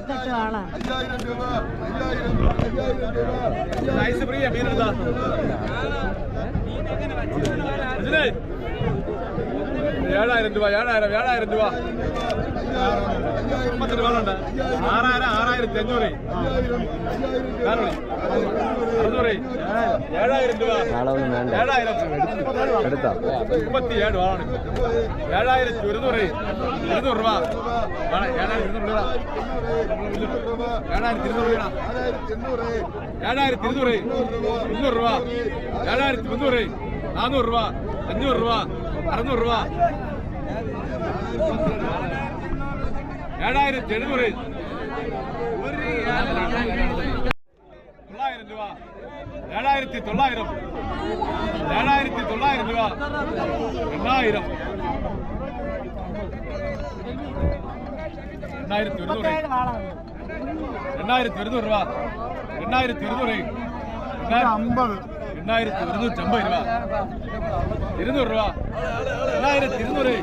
മുപ്പത്തെട്ട് ആളാ അയ്യായിരം രൂപ അയ്യായിരം അയ്യായിരം രൂപ. ഐസ് ഫ്രീ മീനെടുത്താ ഏഴായിരം രൂപ ഏഴായിരം ഏഴായിരം രൂപ. അമ്പത്തെട്ട് വേളുണ്ട് ആറായിരം ആറായിരത്തി അഞ്ഞൂറ്. അറുന്നൂറ്. ഏഴായിരം രൂപ. ഏഴായിരം. മുപ്പത്തി ഏഴ് വേളാണ്. ഏഴായിരത്തി ഒരുന്നൂറ്. ഇരുന്നൂറ് രൂപ. ഏഴായിരത്തി ഇരുന്നൂറ് രൂപ. ഏഴായിരത്തി ഇരുന്നൂറ് രൂപ. ഏഴായിരത്തി ഇരുന്നൂറ്. മുന്നൂറ് രൂപ. ഏഴായിരത്തി മുന്നൂറ്. നാനൂറ് രൂപ. അഞ്ഞൂറ് രൂപ. അറുന്നൂറ് രൂപ. ഏഴായിരത്തി എഴുന്നൂറ്. തൊള്ളായിരം രൂപ ഏഴായിരത്തി തൊള്ളായിരം ഏഴായിരത്തി തൊള്ളായിരം രൂപ എണ്ണായിരം എണ്ണായിരത്തി ഒരുന്നൂറ് എണ്ണായിരത്തി ഒരുന്നൂറ് രൂപ എണ്ണായിരത്തി ഒരുന്നൂറ് അമ്പത് എണ്ണായിരത്തി ഒരുന്നൂറ്റി അമ്പത് രൂപ ഇരുന്നൂറ് രൂപ എണ്ണായിരത്തി ഇരുന്നൂറ്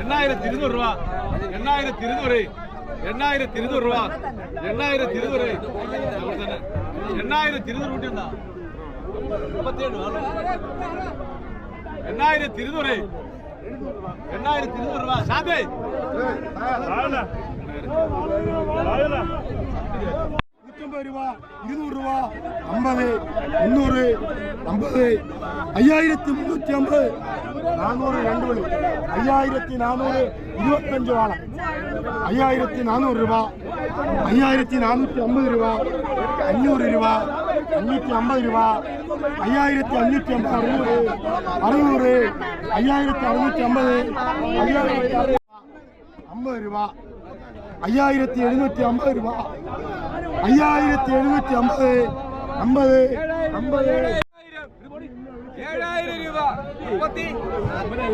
എണ്ണായിരത്തി ഇരുന്നൂറ് രൂപ എണ്ണായിരത്തി ഇരുന്നൂറ് എണ്ണായിരത്തി ഇരുന്നൂറ് രൂപ എണ്ണായിരത്തി ഇരുന്നൂറ് അവിടെ തന്നെ എണ്ണായിരത്തി ഇരുന്നൂറ് കൂട്ടിയുണ്ടാ മുപ്പത്തിയേഴ് എണ്ണായിരത്തി ഇരുന്നൂറ് എണ്ണായിരത്തി ഇരുന്നൂറ് രൂപ നൂറ്റമ്പത് രൂപ ഇരുന്നൂറ് രൂപ അമ്പത് മുന്നൂറ് അമ്പത് അയ്യായിരത്തി മുന്നൂറ്റി അമ്പത് നാനൂറ് രണ്ട് മണി അയ്യായിരത്തി നാനൂറ് ഇരുപത്തഞ്ച് വാള. അയ്യായിരത്തി നാനൂറ് രൂപ അയ്യായിരത്തി നാനൂറ്റി അമ്പത് രൂപ അഞ്ഞൂറ് രൂപ അഞ്ഞൂറ്റി അമ്പത് രൂപ അയ്യായിരത്തി അഞ്ഞൂറ്റി അമ്പത് അറുന്നൂറ് അറുന്നൂറ് അയ്യായിരത്തി അറുന്നൂറ്റി അമ്പത് അയ്യായിരത്തി അമ്പത് രൂപ അയ്യായിരത്തി എഴുന്നൂറ്റി അമ്പത് രൂപ അയ്യായിരത്തി എഴുന്നൂറ്റി അമ്പത് അമ്പത് അമ്പത്. ഏഴായിരം രൂപ. മുപ്പത്തി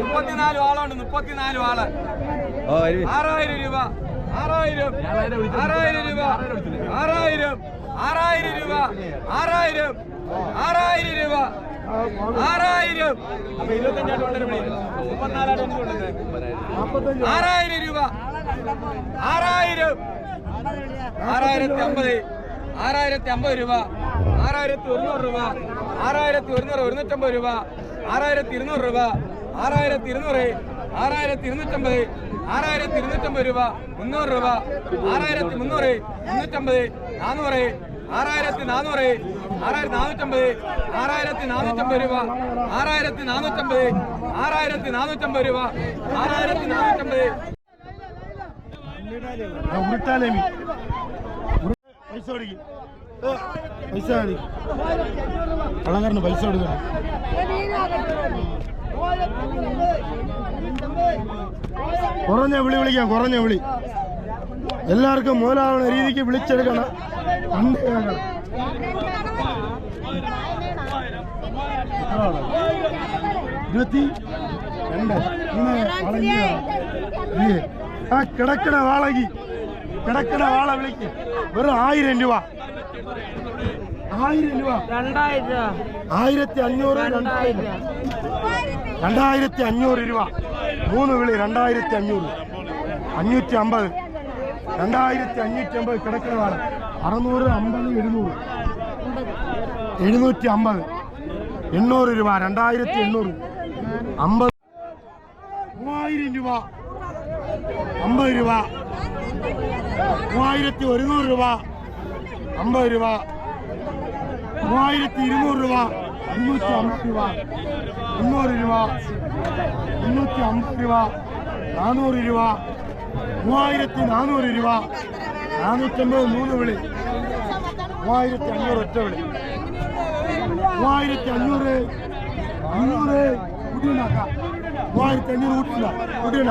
മുപ്പത്തിനാല് ആളുണ്ട് മുപ്പത്തിനാല് ആൾ. ആറായിരം രൂപ. ആറായിരം. ആറായിരം രൂപ. ആറായിരം. ആറായിരം രൂപ. ആറായിരം. ആറായിരം രൂപ. ആറായിരം. ആറായിരം രൂപ. ആറായിരം. ആറായിരത്തി അമ്പത് ആറായിരത്തി അമ്പത് രൂപ ആറായിരത്തി ഒരുന്നൂറ് രൂപ ആറായിരത്തി ഒരുന്നൂറ് ഒരുന്നൂറ്റമ്പത് രൂപ ആറായിരത്തി ഇരുന്നൂറ് രൂപ ആറായിരത്തി ഇരുന്നൂറ് ആറായിരത്തി ഇരുന്നൂറ്റമ്പത് ആറായിരത്തി ഇരുന്നൂറ്റമ്പത് രൂപ മുന്നൂറ് രൂപ ആറായിരത്തി മുന്നൂറ് മുന്നൂറ്റമ്പത് നാനൂറ് ആറായിരത്തി നാനൂറ് ആറായിരത്തി നാനൂറ്റമ്പത് ആറായിരത്തി നാനൂറ്റമ്പത് രൂപ ആറായിരത്തി നാനൂറ്റമ്പത് ആറായിരത്തി നാനൂറ്റമ്പത് രൂപ ആറായിരത്തി നാനൂറ്റമ്പത് ഉരുട്ടാലേമി. പൈസ കൊടുക്കും പൈസ മതി കള്ളക്കാരന് പൈസ കൊടുക്കണം. കുറഞ്ഞ വിളി വിളിക്കാം കുറഞ്ഞ വിളി. എല്ലാവർക്കും മൂലാവുന്ന രീതിക്ക് വിളിച്ചെടുക്കണം? ഇരുപത്തി രണ്ട്. മൂന്ന് കിടക്കണ വാളകി. കിടക്കണ വാള വിളിക്ക്. വെറും ആയിരം രൂപ. ആയിരം രൂപ. ആയിരത്തി അഞ്ഞൂറ് രണ്ടായിരം. രണ്ടായിരത്തി അഞ്ഞൂറ് രൂപ. മൂന്ന് വിളി രണ്ടായിരത്തി അഞ്ഞൂറ്. അഞ്ഞൂറ്റി അമ്പത്. രണ്ടായിരത്തി അഞ്ഞൂറ്റി അമ്പത് കിടക്കണ വാള. അറുന്നൂറ് അമ്പത് എഴുന്നൂറ്. എഴുന്നൂറ്റി അമ്പത്. എണ്ണൂറ് രൂപ രണ്ടായിരത്തി എണ്ണൂറ്. അമ്പത്. മൂവായിരം രൂപ. അമ്പത് രൂപ. മൂവായിരത്തി ഒരുന്നൂറ് രൂപ. അമ്പത് രൂപ. മൂവായിരത്തി ഇരുന്നൂറ് രൂപ. മുന്നൂറ്റി അമ്പത് രൂപ. മുന്നൂറ് രൂപ. മുന്നൂറ്റി അമ്പത് രൂപ. നാനൂറ് രൂപ. മൂവായിരത്തി നാനൂറ് രൂപ. നാനൂറ്റമ്പത് മൂന്ന് വിളി. മൂവായിരത്തി അഞ്ഞൂറ് ഒറ്റ വിളി. മൂവായിരത്തി അഞ്ഞൂറ്. അഞ്ഞൂറ്. കൂട്ടിയുണ്ടാക്കാം മൂവായിരത്തി അഞ്ഞൂറ് കൂട്ടില്ല കൂട്ടിയുണ്ട